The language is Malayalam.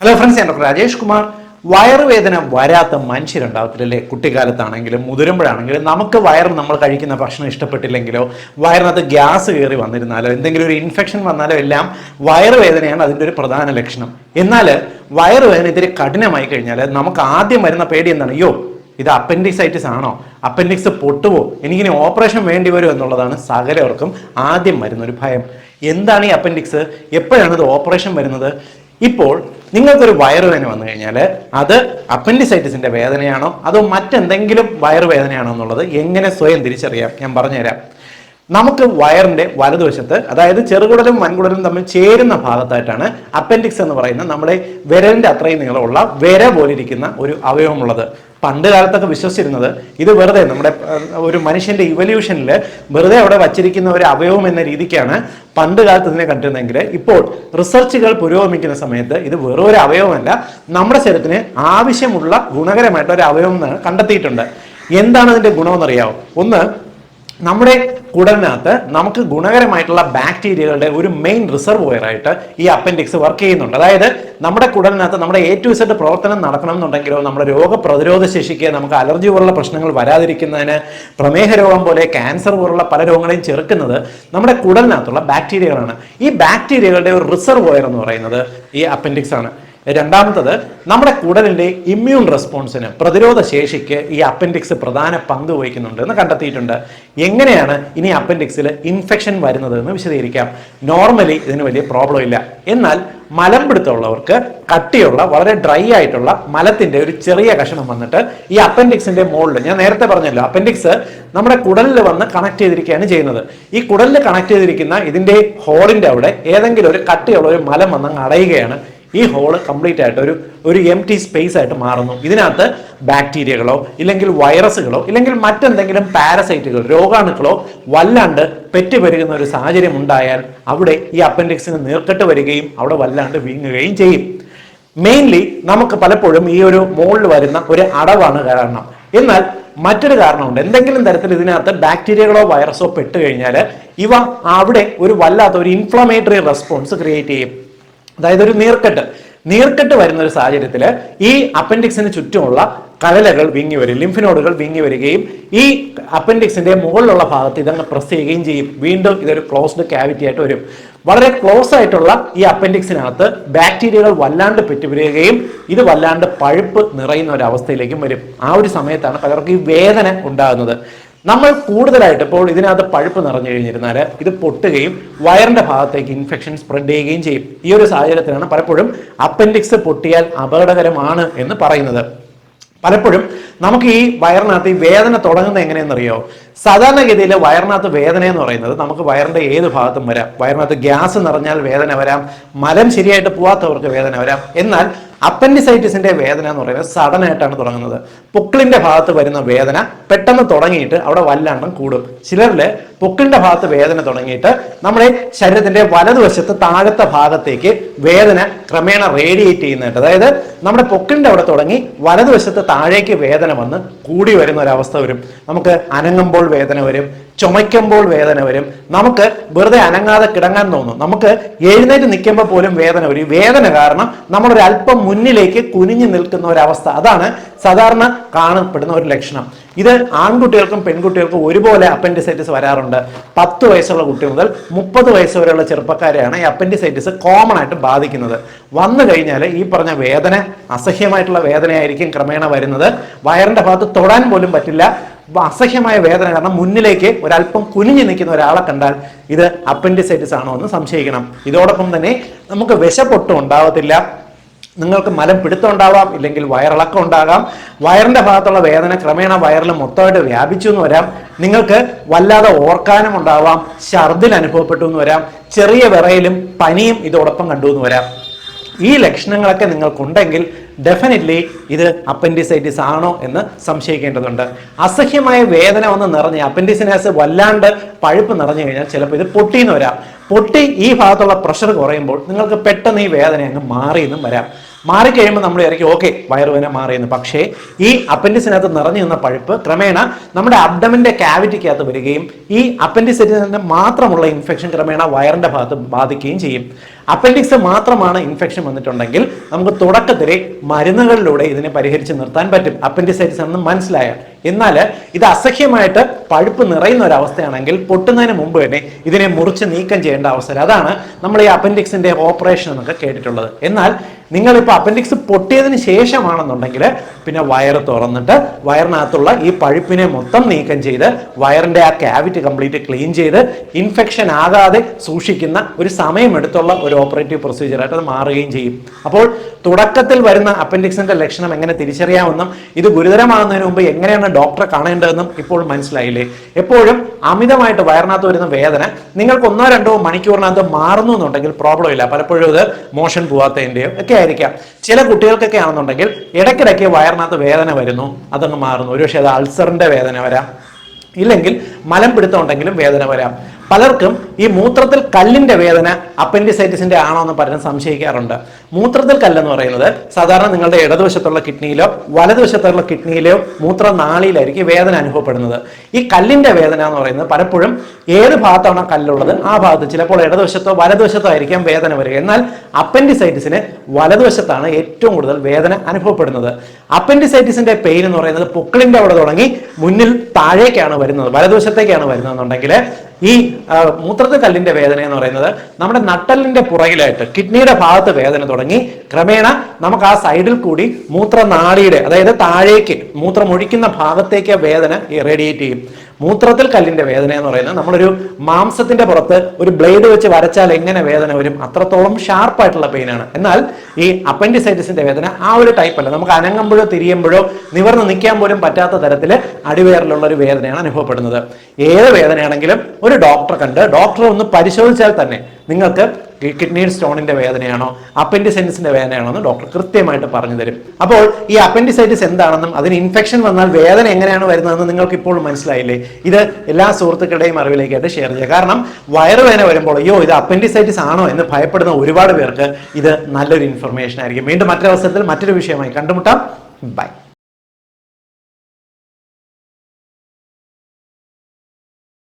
ഹലോ ഫ്രണ്ട്സ് ഞാൻ ഡോക്ടർ രാജേഷ് കുമാർ. വയറുവേദന വരാത്ത മനുഷ്യരുണ്ടാവത്തില്ലല്ലേ? കുട്ടിക്കാലത്താണെങ്കിലും മുതിരുമ്പോഴാണെങ്കിലും നമുക്ക് വയറ് നമ്മൾ കഴിക്കുന്ന ഭക്ഷണം ഇഷ്ടപ്പെട്ടില്ലെങ്കിലോ വയറിനകത്ത് ഗ്യാസ് കയറി വന്നിരുന്നാലോ എന്തെങ്കിലും ഒരു ഇൻഫെക്ഷൻ വന്നാലോ എല്ലാം വയറുവേദനയാണ് അതിന്റെ ഒരു പ്രധാന ലക്ഷണം. എന്നാൽ വയറുവേദന ഇതിരി കഠിനമായി കഴിഞ്ഞാൽ നമുക്ക് ആദ്യം വരുന്ന പേടി എന്താണ്? അയ്യോ ഇത് അപ്പൻഡിക്സൈറ്റിസ് ആണോ? അപ്പൻഡിക്സ് പൊട്ടുവോ? എനിക്കിനി ഓപ്പറേഷൻ വേണ്ടി വരുമോ എന്നുള്ളതാണ് സകലവർക്കും ആദ്യം വരുന്നൊരു ഭയം. എന്താണ് ഈ അപ്പൻഡിക്സ് എപ്പോഴാണ് ഇത് ഓപ്പറേഷൻ വരുന്നത്? ഇപ്പോൾ നിങ്ങൾക്കൊരു വയറുവേദന വന്നു കഴിഞ്ഞാൽ അത് അപ്പൻഡിസൈറ്റിസിന്റെ വേദനയാണോ? അതോ മറ്റെന്തെങ്കിലും വയറുവേദനയാണോ എന്നുള്ളത് എങ്ങനെ സ്വയം തിരിച്ചറിയാം? ഞാൻ പറഞ്ഞുതരാം. നമുക്ക് വയറിന്റെ വലതുവശത്ത് അതായത് ചെറുകുടലും വൻകുടലും തമ്മിൽ ചേരുന്ന ഭാഗത്തായിട്ടാണ് അപ്പൻഡിക്സ് എന്ന് പറയുന്ന നമ്മുടെ വിരലിന്റെ അത്രയും നീളമുള്ള വിര പോലിരിക്കുന്ന ഒരു അവയവമുള്ളത്. പണ്ട് കാലത്തൊക്കെ വിശ്വസിച്ചിരുന്നത് ഇത് വെറുതെ നമ്മുടെ ഒരു മനുഷ്യന്റെ ഇവല്യൂഷനിൽ വെറുതെ അവിടെ വച്ചിരിക്കുന്ന ഒരു അവയവം എന്ന രീതിക്കാണ് പണ്ട് കാലത്ത് ഇതിനെ കണ്ടിരുന്നെങ്കിൽ ഇപ്പോൾ റിസർച്ചുകൾ പുരോഗമിക്കുന്ന സമയത്ത് ഇത് വെറും ഒരു അവയവമല്ല നമ്മുടെ ശരീരത്തിന് ആവശ്യമുള്ള ഗുണകരമായിട്ട് ഒരു അവയവം കണ്ടെത്തിയിട്ടുണ്ട്. എന്താണ് അതിന്റെ ഗുണമെന്നറിയാവോ? ഒന്ന് നമ്മുടെ കുടലിനകത്ത് നമുക്ക് ഗുണകരമായിട്ടുള്ള ബാക്ടീരിയകളുടെ ഒരു മെയിൻ റിസർവോയർ ആയിട്ട് ഈ അപ്പൻഡിക്സ് വർക്ക് ചെയ്യുന്നുണ്ട്. അതായത് നമ്മുടെ കുടലിനകത്ത് നമ്മുടെ എ ടു സെഡ് പ്രവർത്തനം നടക്കണം എന്നുണ്ടെങ്കിലോ നമ്മുടെ രോഗപ്രതിരോധ ശേഷിക്ക് നമുക്ക് അലർജി പോലുള്ള പ്രശ്നങ്ങൾ വരാതിരിക്കുന്നതിന് പ്രമേഹ രോഗം പോലെ ക്യാൻസർ പോലുള്ള പല രോഗങ്ങളെയും ചെറുക്കുന്നത് നമ്മുടെ കുടലിനകത്തുള്ള ബാക്ടീരിയകളാണ് ഈ ബാക്ടീരിയകളുടെ ഒരു റിസർവോയർ എന്ന് പറയുന്നത് ഈ അപ്പൻഡിക്സ് ആണ്. രണ്ടാമത്തത് നമ്മുടെ കുടലിന്റെ ഇമ്മ്യൂൺ റെസ്പോൺസിന് പ്രതിരോധ ശേഷിക്ക് ഈ അപ്പൻഡിക്സ് പ്രധാന പങ്ക് വഹിക്കുന്നുണ്ട് എന്ന് കണ്ടെത്തിയിട്ടുണ്ട്. എങ്ങനെയാണ് ഇനി അപ്പൻഡിക്സിൽ ഇൻഫെക്ഷൻ വരുന്നത് എന്ന് വിശദീകരിക്കാം. നോർമലി ഇതിന് വലിയ പ്രോബ്ലം ഇല്ല. എന്നാൽ മലം പിടുത്തമുള്ളവർക്ക് കട്ടിയുള്ള വളരെ ഡ്രൈ ആയിട്ടുള്ള മലത്തിന്റെ ഒരു ചെറിയ കഷണം വന്നിട്ട് ഈ അപ്പൻഡിക്സിന്റെ മുകളിൽ ഞാൻ നേരത്തെ പറഞ്ഞല്ലോ അപ്പൻഡിക്സ് നമ്മുടെ കുടലിൽ വന്ന് കണക്ട് ചെയ്തിരിക്കുകയാണ് ചെയ്യുന്നത്. ഈ കുടലിൽ കണക്ട് ചെയ്തിരിക്കുന്ന ഇതിന്റെ ഹോളിന്റെ അവിടെ ഏതെങ്കിലും ഒരു കട്ടിയുള്ള ഒരു മലം വന്ന് അടയുകയാണ് ഈ ഹോൾ കംപ്ലീറ്റ് ആയിട്ട് ഒരു ഒരു എം ടി സ്പേസ് ആയിട്ട് മാറുന്നു. ഇതിനകത്ത് ബാക്ടീരിയകളോ ഇല്ലെങ്കിൽ വൈറസുകളോ ഇല്ലെങ്കിൽ മറ്റെന്തെങ്കിലും പാരസൈറ്റുകൾ രോഗാണുക്കളോ വല്ലാണ്ട് പെറ്റുപെരുകുന്ന ഒരു സാഹചര്യം ഉണ്ടായാൽ അവിടെ ഈ അപ്പൻഡിക്സിന് നീർക്കെട്ട് വരികയും അവിടെ വല്ലാണ്ട് വീങ്ങുകയും ചെയ്യും. മെയിൻലി നമുക്ക് പലപ്പോഴും ഈ ഒരു മുകളിൽ വരുന്ന ഒരു അടവാണ് കാരണം. എന്നാൽ മറ്റൊരു കാരണമുണ്ട്. എന്തെങ്കിലും തരത്തിൽ ഇതിനകത്ത് ബാക്ടീരിയകളോ വൈറസോ പെട്ട് കഴിഞ്ഞാൽ ഇവ അവിടെ ഒരു വല്ലാത്ത ഒരു ഇൻഫ്ലമേറ്ററി റെസ്പോൺസ് ക്രിയേറ്റ് ചെയ്യും. അതായത് ഒരു നീർക്കെട്ട്. നീർക്കെട്ട് വരുന്ന ഒരു സാഹചര്യത്തിൽ ഈ അപ്പൻഡിക്സിന് ചുറ്റുമുള്ള കലലകൾ വീങ്ങി വരും ലിംഫിനോഡുകൾ വീങ്ങി വരികയും ഈ അപ്പൻഡിക്സിന്റെ മുകളിലുള്ള ഭാഗത്ത് ഇതങ്ങ് പ്രസ് ചെയ്യുകയും ചെയ്യും. വീണ്ടും ഇതൊരു ക്ലോസ്ഡ് ക്യാവിറ്റി ആയിട്ട് വരും. വളരെ ക്ലോസ് ആയിട്ടുള്ള ഈ അപ്പൻഡിക്സിനകത്ത് ബാക്ടീരിയകൾ വല്ലാണ്ട് പെറ്റുപിരിയുകയും ഇത് വല്ലാണ്ട് പഴുപ്പ് നിറയുന്ന ഒരു അവസ്ഥയിലേക്കും വരും. ആ ഒരു സമയത്താണ് പലർക്കും ഈ വേദന ഉണ്ടാകുന്നത്. നമ്മൾ കൂടുതലായിട്ട് ഇപ്പോൾ ഇതിനകത്ത് പഴുപ്പ് നിറഞ്ഞു കഴിഞ്ഞിരുന്നാൽ ഇത് പൊട്ടുകയും വയറിന്റെ ഭാഗത്തേക്ക് ഇൻഫെക്ഷൻ സ്പ്രെഡ് ചെയ്യുകയും ചെയ്യും. ഈ ഒരു സാഹചര്യത്തിലാണ് പലപ്പോഴും അപ്പൻഡിക്സ് പൊട്ടിയാൽ അപകടകരമാണ് എന്ന് പറയുന്നത്. പലപ്പോഴും നമുക്ക് ഈ വയറിനകത്ത് ഈ വേദന തുടങ്ങുന്നത് എങ്ങനെയെന്നറിയോ? സാധാരണഗതിയിൽ വയറിനകത്ത് വേദന എന്ന് പറയുന്നത് നമുക്ക് വയറിന്റെ ഏത് ഭാഗത്തും വരാം. വയറിനകത്ത് ഗ്യാസ് നിറഞ്ഞാൽ വേദന വരാം. മലം ശരിയായിട്ട് പോവാത്തവർക്ക് വേദന വരാം. എന്നാൽ അപ്പൻഡിസൈറ്റിസിന്റെ വേദന എന്ന് പറയുന്നത് സഡൻ ആയിട്ടാണ് തുടങ്ങുന്നത്. പൊക്കിളിന്റെ ഭാഗത്ത് വരുന്ന വേദന പെട്ടെന്ന് തുടങ്ങിയിട്ട് അവിടെ വല്ലാണ്ടും കൂടും. ചിലരിൽ പൊക്കിളിന്റെ ഭാഗത്ത് വേദന തുടങ്ങിയിട്ട് നമ്മുടെ ശരീരത്തിന്റെ വലതുവശത്ത് താഴത്തെ ഭാഗത്തേക്ക് വേദന ക്രമേണ റേഡിയേറ്റ് ചെയ്യുന്നുണ്ട്. അതായത് നമ്മുടെ പൊക്കിളിന്റെ അവിടെ തുടങ്ങി വലതുവശത്ത് താഴേക്ക് വേദന വന്ന് കൂടി വരുന്ന ഒരു അവസ്ഥ വരും. നമുക്ക് അനങ്ങുമ്പോൾ വേദന വരും ചുമയ്ക്കുമ്പോൾ വേദന വരും. നമുക്ക് വെറുതെ അനങ്ങാതെ കിടങ്ങാൻ തോന്നും. നമുക്ക് എഴുന്നേറ്റ് നിൽക്കുമ്പോൾ പോലും വേദന വരും. വേദന കാരണം നമ്മളൊരു അല്പം മുന്നിലേക്ക് കുനിഞ്ഞു നിൽക്കുന്ന ഒരവസ്ഥ. അതാണ് സാധാരണ കാണപ്പെടുന്ന ഒരു ലക്ഷണം. ഇത് ആൺകുട്ടികൾക്കും പെൺകുട്ടികൾക്കും ഒരുപോലെ അപ്പൻഡിസൈറ്റിസ് വരാറുണ്ട്. പത്ത് വയസ്സുള്ള കുട്ടി മുതൽ മുപ്പത് വയസ്സ് വരെയുള്ള ചെറുപ്പക്കാരെയാണ് ഈ അപ്പൻഡിസൈറ്റിസ് കോമൺ ആയിട്ട് ബാധിക്കുന്നത്. വന്നു കഴിഞ്ഞാൽ ഈ പറഞ്ഞ വേദന അസഹ്യമായിട്ടുള്ള വേദനയായിരിക്കും ക്രമേണ വരുന്നത്. വയറിന്റെ ഭാഗത്ത് തൊടാൻ പോലും പറ്റില്ല. അപ്പൊ അസഹ്യമായ വേദന കാരണം മുന്നിലേക്ക് ഒരല്പം കുനിഞ്ഞു നിൽക്കുന്ന ഒരാളെ കണ്ടാൽ ഇത് അപ്പൻഡിസൈറ്റിസ് ആണോ എന്ന് സംശയിക്കണം. ഇതോടൊപ്പം തന്നെ നമുക്ക് വിശപ്പൊട്ടും ഉണ്ടാവത്തില്ല. നിങ്ങൾക്ക് മലം പിടുത്തം ഉണ്ടാവാം ഇല്ലെങ്കിൽ വയറിളക്കം ഉണ്ടാകാം. വയറിന്റെ ഭാഗത്തുള്ള വേദന ക്രമേണ വയറിൽ മൊത്തമായിട്ട് വ്യാപിച്ചു എന്ന് വരാം. നിങ്ങൾക്ക് വല്ലാതെ ഓർക്കാനും ഉണ്ടാവാം ഛർദിൽ അനുഭവപ്പെട്ടു എന്ന് വരാം ചെറിയ വിറയിലും പനിയും ഇതോടൊപ്പം കണ്ടു എന്ന് വരാം. ഈ ലക്ഷണങ്ങളൊക്കെ നിങ്ങൾക്കുണ്ടെങ്കിൽ ഡെഫിനറ്റ്ലി ഇത് അപ്പൻഡിസൈറ്റിസ് ആണോ എന്ന് സംശയിക്കേണ്ടതുണ്ട്. അസഹ്യമായ വേദന വന്ന് നിറഞ്ഞ അപ്പൻഡിസിനാസ് വല്ലാണ്ട് പഴുപ്പ് നിറഞ്ഞു കഴിഞ്ഞാൽ ചിലപ്പോൾ ഇത് പൊട്ടിയെന്ന് വരാം. പൊട്ടി ഈ ഭാഗത്തുള്ള പ്രഷർ കുറയുമ്പോൾ നിങ്ങൾക്ക് പെട്ടെന്ന് ഈ വേദന അങ്ങ് മാറിയെന്നും വരാം. മാറിക്കഴിയുമ്പോൾ നമ്മൾ ഇറക്കി ഓക്കെ വയറുവേന മാറിയെന്ന്. പക്ഷേ ഈ അപ്പൻഡിസിനകത്ത് നിറഞ്ഞു നിന്ന പഴുപ്പ് ക്രമേണ നമ്മുടെ അബ്ഡമിന്റെ ക്യാവിറ്റിക്കകത്ത് വരികയും ഈ അപ്പൻഡിസിനെ മാത്രമുള്ള ഇൻഫെക്ഷൻ ക്രമേണ വയറിന്റെ ഭാഗത്ത് ബാധിക്കുകയും ചെയ്യും. അപ്പൻഡിക്സ് മാത്രമാണ് ഇൻഫെക്ഷൻ വന്നിട്ടുണ്ടെങ്കിൽ നമുക്ക് തുടക്കത്തിലെ മരുന്നുകളിലൂടെ ഇതിനെ പരിഹരിച്ച് നിർത്താൻ പറ്റും. അപ്പൻഡിസൈറ്റിസ് എന്ന് മനസ്സിലായാൽ. എന്നാൽ ഇത് അസഹ്യമായിട്ട് പഴുപ്പ് നിറയുന്ന ഒരു അവസ്ഥയാണെങ്കിൽ പൊട്ടുന്നതിന് മുമ്പ് തന്നെ ഇതിനെ മുറിച്ച് നീക്കം ചെയ്യേണ്ട അവസരം. അതാണ് നമ്മൾ ഈ അപ്പൻഡിക്സിന്റെ ഓപ്പറേഷൻ എന്നൊക്കെ കേട്ടിട്ടുള്ളത്. എന്നാൽ നിങ്ങളിപ്പോൾ അപ്പൻഡിക്സ് പൊട്ടിയതിന് ശേഷമാണെന്നുണ്ടെങ്കിൽ പിന്നെ വയറ് തുറന്നിട്ട് വയറിനകത്തുള്ള ഈ പഴുപ്പിനെ മൊത്തം നീക്കം ചെയ്ത് വയറിന്റെ ആ ക്യാവിറ്റ് കംപ്ലീറ്റ് ക്ലീൻ ചെയ്ത് ഇൻഫെക്ഷൻ ആകാതെ സൂക്ഷിക്കുന്ന ഒരു സമയമെടുത്തുള്ള ഒരു ഓപ്പറേറ്റീവ് പ്രൊസീജിയറായിട്ട് അത് മാറുകയും ചെയ്യും. അപ്പോൾ തുടക്കത്തിൽ വരുന്ന അപ്പൻഡിക്സിന്റെ ലക്ഷണം എങ്ങനെ തിരിച്ചറിയാമെന്നും ഇത് ഗുരുതരമാകുന്നതിന് മുമ്പ് എങ്ങനെയാണ് ഡോക്ടറെ കാണേണ്ടതെന്നും ഇപ്പോൾ മനസ്സിലായില്ലേ? എപ്പോഴും അമിതമായിട്ട് വയറിനകത്ത് വരുന്ന വേദന നിങ്ങൾക്ക് ഒന്നോ രണ്ടോ മണിക്കൂറിനകത്ത് മാറുന്നു എന്നുണ്ടെങ്കിൽ പ്രോബ്ലം ഇല്ല. പലപ്പോഴും ഇത് മോഷൻ പോവാത്തതിന്റെയോ ഒക്കെ ആയിരിക്കാം. ചില കുട്ടികൾക്കൊക്കെ ആണെന്നുണ്ടെങ്കിൽ ഇടയ്ക്കിടയ്ക്ക് വയറിനകത്ത് വേദന വരുന്നു അതങ്ങ് മാറുന്നു. ഒരുപക്ഷെ അത് അൾസറിന്റെ വേദന വരാം. ഇല്ലെങ്കിൽ മലം പിടുത്തം ഉണ്ടെങ്കിലും വേദന വരാം. പലർക്കും ഈ മൂത്രത്തിൽ കല്ലിന്റെ വേദന അപ്പൻഡിസൈറ്റിസിന്റെ ആണോ എന്ന് പലരും സംശയിക്കാറുണ്ട്. മൂത്രത്തിൽ കല്ലെന്ന് പറയുന്നത് സാധാരണ നിങ്ങളുടെ ഇടതുവശത്തുള്ള കിഡ്നിയിലോ വലതുവശത്തുള്ള കിഡ്നിയിലോ മൂത്രനാളിയിലായിരിക്കും വേദന അനുഭവപ്പെടുന്നത്. ഈ കല്ലിന്റെ വേദന എന്ന് പറയുന്നത് പലപ്പോഴും ഏത് ഭാഗത്താണോ കല്ലുള്ളത് ആ ഭാഗത്ത് ചിലപ്പോൾ ഇടതുവശത്തോ വലതുവശത്തോ ആയിരിക്കാം വേദന വരിക. എന്നാൽ അപ്പൻഡിസൈറ്റിസിന് വലതുവശത്താണ് ഏറ്റവും കൂടുതൽ വേദന അനുഭവപ്പെടുന്നത്. അപ്പൻഡിസൈറ്റിസിന്റെ പെയിൻ എന്ന് പറയുന്നത് പൊക്കിളിന്റെ അവിടെ തുടങ്ങി മുന്നിൽ താഴേക്കാണ് വരുന്നത് വലതുവശത്തേക്കാണ് വരുന്നതെന്നുണ്ടെങ്കിൽ ഈ മൂത്രത്തെ കല്ലിന്റെ വേദന എന്ന് പറയുന്നത് നമ്മുടെ നട്ടലിന്റെ പുറകിലായിട്ട് കിഡ്നിയുടെ ഭാഗത്ത് വേദന തുടങ്ങി ക്രമേണ നമുക്ക് ആ സൈഡിൽ കൂടി മൂത്രനാളിയുടെ അതായത് താഴേക്ക് മൂത്രം ഒഴിക്കുന്ന ഭാഗത്തേക്ക് വേദന റേഡിയേറ്റ് ചെയ്യും. മൂത്രത്തിൽ കല്ലിന്റെ വേദന എന്ന് പറയുന്നത് നമ്മളൊരു മാംസത്തിന്റെ പുറത്ത് ഒരു ബ്ലേഡ് വെച്ച് വരച്ചാൽ എങ്ങനെ വേദന വരും? അത്രത്തോളം ഷാർപ്പായിട്ടുള്ള പെയിനാണ് എന്നാൽ ഈ അപ്പൻഡിസൈറ്റിസിന്റെ വേദന ആ ഒരു ടൈപ്പ് അല്ല. നമുക്ക് അനങ്ങുമ്പോഴോ തിരിയുമ്പോഴോ നിവർന്ന് നിൽക്കാൻ പോലും പറ്റാത്ത തരത്തിൽ അടിവേറിലുള്ള ഒരു വേദനയാണ് അനുഭവപ്പെടുന്നത്. ഏത് വേദനയാണെങ്കിലും ഒരു ഡോക്ടറെ കണ്ട് ഡോക്ടറെ ഒന്ന് പരിശോധിച്ചാൽ തന്നെ നിങ്ങൾക്ക് കിഡ്നി സ്റ്റോണിന്റെ വേദനയാണോ അപ്പൻഡിസൈറ്റിസിന്റെ വേദനയാണോ എന്ന് ഡോക്ടർ കൃത്യമായിട്ട് പറഞ്ഞു തരും. അപ്പോൾ ഈ അപ്പൻഡിസൈറ്റിസ് എന്താണെന്നും അതിന് ഇൻഫെക്ഷൻ വന്നാൽ വേദന എങ്ങനെയാണ് വരുന്നതെന്ന് നിങ്ങൾക്ക് ഇപ്പോൾ മനസ്സിലായില്ലേ? ഇത് എല്ലാ സുഹൃത്തുക്കളുടെയും അറിവിലേക്കായിട്ട് ഷെയർ ചെയ്യുക. കാരണം വയറുവേദന വരുമ്പോൾ അയ്യോ ഇത് അപ്പൻഡിസൈറ്റിസ് ആണോ? എന്ന് ഭയപ്പെടുന്ന ഒരുപാട് പേർക്ക് ഇത് നല്ലൊരു ഇൻഫർമേഷൻ ആയിരിക്കും. വീണ്ടും മറ്റൊരവസരത്തിൽ മറ്റൊരു വിഷയമായി കണ്ടുമുട്ടാം. ബൈ.